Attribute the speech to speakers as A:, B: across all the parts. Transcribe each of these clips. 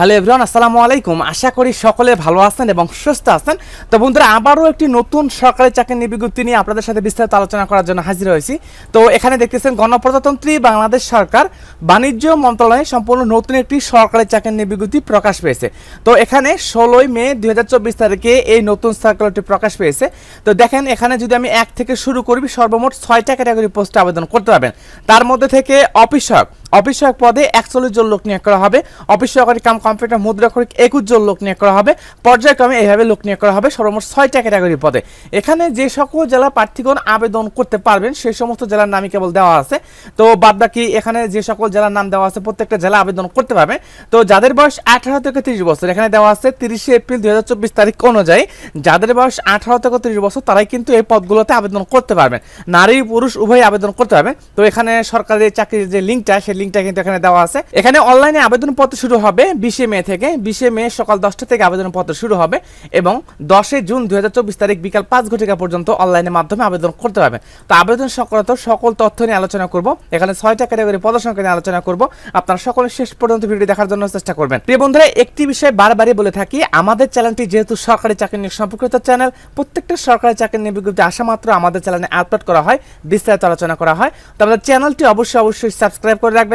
A: Hello everyone, আসসালামু আলাইকুম। আশা করি সকলে ভালো আছেন এবং সুস্থ আছেন। তো বন্ধুরা, আবারও একটি নতুন সরকারি চাকরির নিবিজ্ঞপ্তি নিয়ে আপনাদের সাথে বিস্তারিত আলোচনা করার জন্য হাজির হয়েছি। তো এখানে দেখতেছেন গণপ্রজাতন্ত্রী বাংলাদেশ সরকার, বাণিজ্য মন্ত্রণালয়ে সম্পূর্ণ নতুন একটি সরকারি চাকরির নিবিজ্ঞপ্তি প্রকাশ পেয়েছে। তো এখানে ষোলোই মে দুই হাজার চব্বিশ তারিখে এই নতুন সার্কুলারটি প্রকাশ পেয়েছে। তো দেখেন, এখানে যদি আমি এক থেকে শুরু করি, সর্বমোট ছয়টা ক্যাটাগরি পোস্টে আবেদন করতে পারবেন। তার মধ্যে থেকে অফিস সহায়ক অফিস সহায়ক পদে একচল্লিশ জন লোক নিয়োগ করা হবে। অফিস সহকারী কাম কম্পিউটার মুদ্রা মুদ্রাক্ষরিক একুশ জন লোক নিয়োগ করা হবে। পর্যায়ক্রমে এইভাবে লোক নিয়োগ করা হবে সর্বমোট ছয়টা ক্যাটাগরি পদে। এখানে যে সকল জেলা প্রার্থীগণ আবেদন করতে পারবেন, সেই সমস্ত জেলার নামই কেবল দেওয়া আছে। তো বাদ বাকি এখানে যে সকল জেলার নাম দেওয়া আছে, প্রত্যেকটা জেলা আবেদন করতে পারবে। তো যাদের বয়স আঠারো থেকে তিরিশ বছর, এখানে দেওয়া আছে তিরিশে এপ্রিল দুই হাজার চব্বিশ তারিখ অনুযায়ী, যাদের বয়স আঠারো থেকে তিরিশ বছর, তারাই কিন্তু এই পদগুলোতে আবেদন করতে পারবেন। নারী পুরুষ উভয় আবেদন করতে পারবেন। তো এখানে সরকারি চাকরির যে লিঙ্কটা, সেই লিঙ্কটা কিন্তু এখানে দেওয়া আছে। এখানে অনলাইনে আবেদনপত্র শুরু হবে বিশে মে থেকে। বিশে মে সকাল দশটা থেকে আবেদনপত্র শুরু হবে এবং দশই জুন দুই হাজার চব্বিশ তারিখ বিকাল পাঁচ ঘটিকা পর্যন্ত অনলাইনের মাধ্যমে আবেদন করতে পারবেন তো আবেদন সংক্রান্ত সকল তথ্য নিয়ে আলোচনা করব। এখানে ছয়টা ক্যাটাগরি পদসংখ্যা নিয়ে আলোচনা করব। আপনারা সকলে শেষ পর্যন্ত ভিডিও দেখার জন্য চেষ্টা করবেন। প্রিয় বন্ধুরা, একটি বিষয় বারবারই বলে থাকি, আমাদের চ্যানেলটি যেহেতু সরকারি চাকরি নিয়ে সম্পর্কিত চ্যানেল, প্রত্যেকটা সরকারি চাকরি নিয়ে বিজ্ঞপ্তি আসা মাত্র আমাদের চ্যানেলে আপলোড করা হয়, বিস্তারিত আলোচনা করা হয়। তো আমাদের চ্যানেলটি অবশ্যই অবশ্যই সাবস্ক্রাইব করে রাখবেন।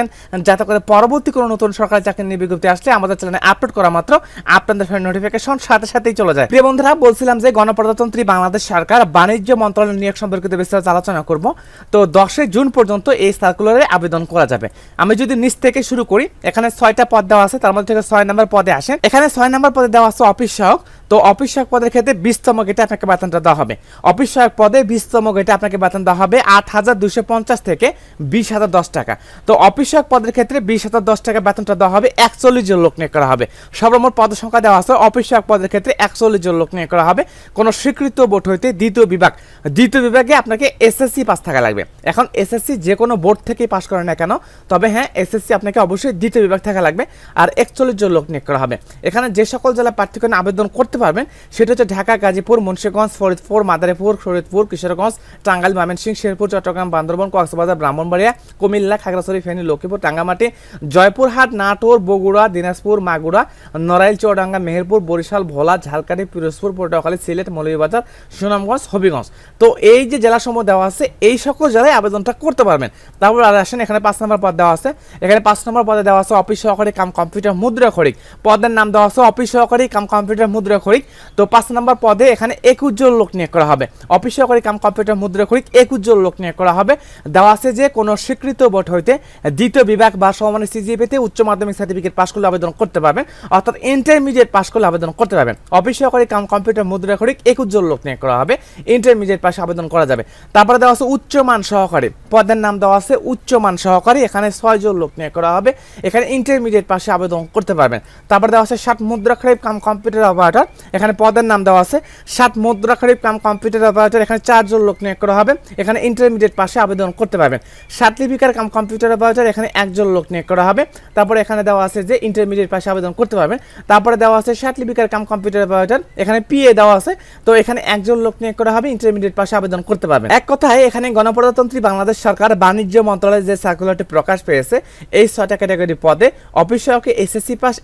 A: যাতে করে পরবর্তী কোনো নতুন সরকারি চাকরি নিয়ে বিজ্ঞপ্তি আসলে আমাদের চ্যানেলে আপলোড করা মাত্র আপনাদের ফোন নোটিফিকেশন সাথে সাথেই চলে যায়। প্রিয় বন্ধুরা, বলছিলাম যে গণপ্রজাতন্ত্রী বাংলাদেশ সরকার বাণিজ্য মন্ত্রণালয় নিয়োগ সম্পর্কিত বিস্তারিত আলোচনা করব। তো দশই জুন পর্যন্ত এই সার্কুলারে আবেদন করা যাবে। আমি যদি নিচ থেকে শুরু করি, এখানে ছয়টা পদ দেওয়া আছে, তার মধ্যে থেকে ছয় নম্বর পদে আসেন। এখানে ছয় নম্বর পদে দেওয়া আছে অফিস সহক। তো অফিস সহায়ক পদের ক্ষেত্রে বিশতম গেটে আপনাকে বেতনটা দেওয়া হবে। অফিস সহায়ক পদে বিশতম গেটে আপনাকে বেতন দেওয়া হবে আট হাজার দুশো পঞ্চাশ থেকে বিশ হাজার দশ টাকা। তো অফিস সহায়ক পদের ক্ষেত্রে বিশ হাজার দশ টাকা বেতনটা দেওয়া হবে, একচল্লিশ জন লোক নিয়োগ করা হবে। সর্বমোট পদ সংখ্যা দেওয়া আছে, অফিস সহায়ক পদের ক্ষেত্রে একচল্লিশ জন লোক নিয়োগ করা হবে। কোনো স্বীকৃত বোর্ড হইতে দ্বিতীয় বিভাগ, দ্বিতীয় বিভাগে আপনাকে এসএসসি পাস থাকা লাগবে। এখন এসএসসি যে কোনো বোর্ড থেকেই পাস করে না কেন, তবে হ্যাঁ এসএসসি আপনাকে অবশ্যই দ্বিতীয় বিভাগ থাকা লাগবে আর একচল্লিশ জন লোক নিয়োগ করা হবে। এখানে যে সকল জেলা প্রার্থীগণ আবেদন করতে পারবেন। সেটা হচ্ছে ঢাকা, গাজীপুর, মুন্সিগঞ্জ, ফরিদপুর, মাদারীপুর শরীদপুর কিশোরগঞ্জ, টাঙ্গাইল, ময়মনসিংহ, শেরপুর, চট্টগ্রাম, বান্দরবন, কক্সবাজার, ব্রাহ্মণবাড়িয়া, কুমিল্লা, খাগড়াছড়ি, ফেনী, লক্ষ্মীপুর, টাঙ্গামাটি, জয়পুরহাট, নাটোর, বগুড়া, দিনাজপুর মাগুড়া নড়াইল চৌডাঙ্গা মেহেরপুর, বরিশাল, ভোলা, ঝালকাঠি, পিরোজপুর, পটুয়াখালী, সিলেট, মৌলভীবাজার, সুনামগঞ্জ, হবিগঞ্জ। তো এই যে জেলাসমূহ দেওয়া আছে, এই সকল জেলায় আবেদনটা করতে পারবেন। তারপর আর আসেন, এখানে পাঁচ নম্বর পদ দেওয়া আছে। এখানে পাঁচ নম্বর পদে দেওয়া আছে, অফিস সহকারী, কাম কম্পিউটার মুদ্রা খরিক পদের নাম দেওয়া আছে, অফিস সহকারী, কাম কম্পিউটার মুদ্রা খরিক তো পাঁচ নম্বর পদে এখানে একুশ জন লোক নিয়োগ করা হবে। অফিস সহকারী কাম কম্পিউটার মুদ্রা খরিক একুশ লোক নিয়োগ করা হবে। দেওয়া আছে যে কোনো স্বীকৃত বোর্ড হইতে দ্বিতীয় বিভাগ বা সমানের সিজিপিতে উচ্চ মাধ্যমিক সার্টিফিকেট পাস করলে আবেদন করতে পারবেন। অর্থাৎ ইন্টারমিডিয়েট পাশ করলে আবেদন করতে পারবেন। অফিস সহকারী কাম কম্পিউটার মুদ্রা খরিক একুশ জন লোক নিয়োগ করা হবে। ইন্টারমিডিয়েট পাশে আবেদন করা যাবে। তারপরে দেওয়া আছে উচ্চমান সহকারী। পদের নাম দেওয়া আছে উচ্চমান সহকারী। এখানে ছয় জন লোক নিয়োগ করা হবে। এখানে ইন্টারমিডিয়েট পাশে আবেদন করতে পারবেন। তারপর দেওয়া আছে ষাট মুদ্রা খরিফ কাম কম্পিউটার অপারেটর। এখানে পদের নাম দেওয়া আছে। ষাট মুদ্রা খরিফ কাম কম্পিউটার অপারেটর, এখানে চারজন লোক নিয়োগ করা হবে। এখানে ইন্টারমিডিয়েট পাশে আবেদন করতে পারবেন। ষাট লিপিকার কাম কম্পিউটার অপারেটর, এখানে একজন লোক নিয়োগ করা হবে। তারপরে এখানে দেওয়া আছে যে ইন্টারমিডিয়েট পাশে আবেদন করতে পারবেন। তারপরে দেওয়া আছে ষাট লিপিকার কাম কম্পিউটার অপারেটর, এখানে পিএ দেওয়া আছে। তো এখানে একজন লোক নিয়োগ করা হবে ইন্টারমিডিয়েট পাশে আবেদন করতে পারবেন। এক কথায় এখানে গণপ্রজাতন্ত্রী বাংলাদেশ সরকার বাণিজ্য মন্ত্রণালয়ের যে সার্কুলারটি প্রকাশ পেয়েছে, এই ছয়টা ক্যাটাগরি পদে অফিস সহকারী এসএসসি পাস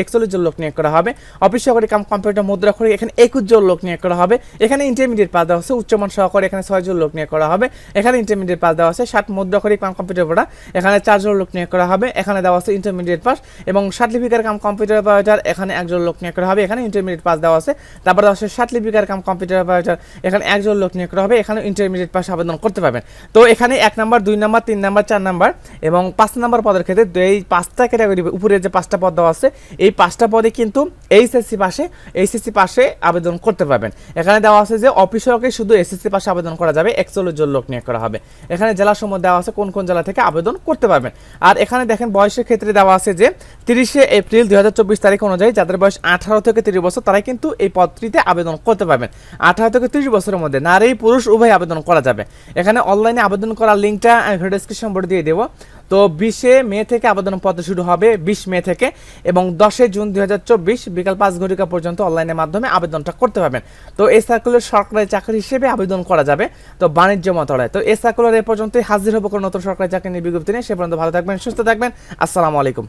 A: একচল্লিশ জন লোক নিয়োগ করা হবে। অফিস সহকারী কাম কম্পিউটার মুদ্রা করে এখানে একুশ জন লোক নিয়োগ করা হবে। এখানে ইন্টারমিডিয়েট পাস দেওয়া হচ্ছে, উচ্চমান সহকারী এখানে ছয় জন লোক নিয়োগ করা হবে। এখানে ইন্টারমিডিয়েট পাস দেওয়া আছে ষাট মুদ্রা করে কাম কম্পিউটার পড়া। এখানে চারজন লোক নিয়োগ করা হবে, এখানে দেওয়া আছে ইন্টারমিডিয়েট পাস এবং লিপিকার কাম কম্পিউটার অপারেটর এখানে একজন লোক নিয়োগ করা হবে, এখানে ইন্টারমিডিয়েট পাস দেওয়া আছে তারপর দেওয়া ষাট লিপিকার কাম কম্পিউটার অপারেটর এখানে একজন লোক নিয়োগ করা হবে এখানে ইন্টারমিডিয়েট পাস আবেদন করতে পারবেন। তো এখানে এক নাম্বার, দুই নাম্বার, তিন নাম্বার, চার নাম্বার এবং পাঁচ নাম্বার পদের ক্ষেত্রে এই পাঁচটা ক্যাটাগরি উপরে যে পাঁচটা পদ দেওয়া আছে, এই পাঁচটা পদে কিন্তু এইচএসসি পাশে এইচএসসি পাশে আবেদন করতে পারবেন। এখানে দেওয়া আছে যে অফিসরকে শুধু এসএসসি পাশে আবেদন করা যাবে, একচল্লিশ জন লোক নিয়োগ করা হবে। এখানে জেলা সমূহ দেওয়া আছে কোন কোন জেলা থেকে আবেদন করতে পারবেন। আর এখানে দেখেন বয়সের ক্ষেত্রে দেওয়া আছে যে তিরিশে এপ্রিল দুই হাজার চব্বিশ তারিখ অনুযায়ী যাদের বয়স আঠারো থেকে তিরিশ বছর, তারাই কিন্তু এই পদটিতে আবেদন করতে পারবেন। আঠারো থেকে তিরিশ বছরের মধ্যে নারী, পুরুষ, উভয় আবেদন করা যাবে। এখানে অনলাইনে আবেদন করার লিঙ্কটা ভিডিও ডিসক্রিপশন বোর্ডে দিয়ে দেবো। তো বিশে মে থেকে আবেদন পত্র শুরু হবে, বিশ মে থেকে এবং দশই জুন দুই হাজার চব্বিশ বিকাল পাঁচ ঘটিকা পর্যন্ত অনলাইনের মাধ্যমে আবেদনটা করতে পারবেন। তো এই সার্কুলার সরকারি চাকরি হিসেবে আবেদন করা যাবে, তো বাণিজ্য মন্ত্রণালয়। তো এই সার্কুলার এ পর্যন্তই হাজির হব কোনো নতুন সরকারি চাকরি নিয়ে বিজ্ঞপ্তি নিয়ে। সে পর্যন্ত ভালো থাকবেন, সুস্থ থাকবেন। আসসালামু আলাইকুম।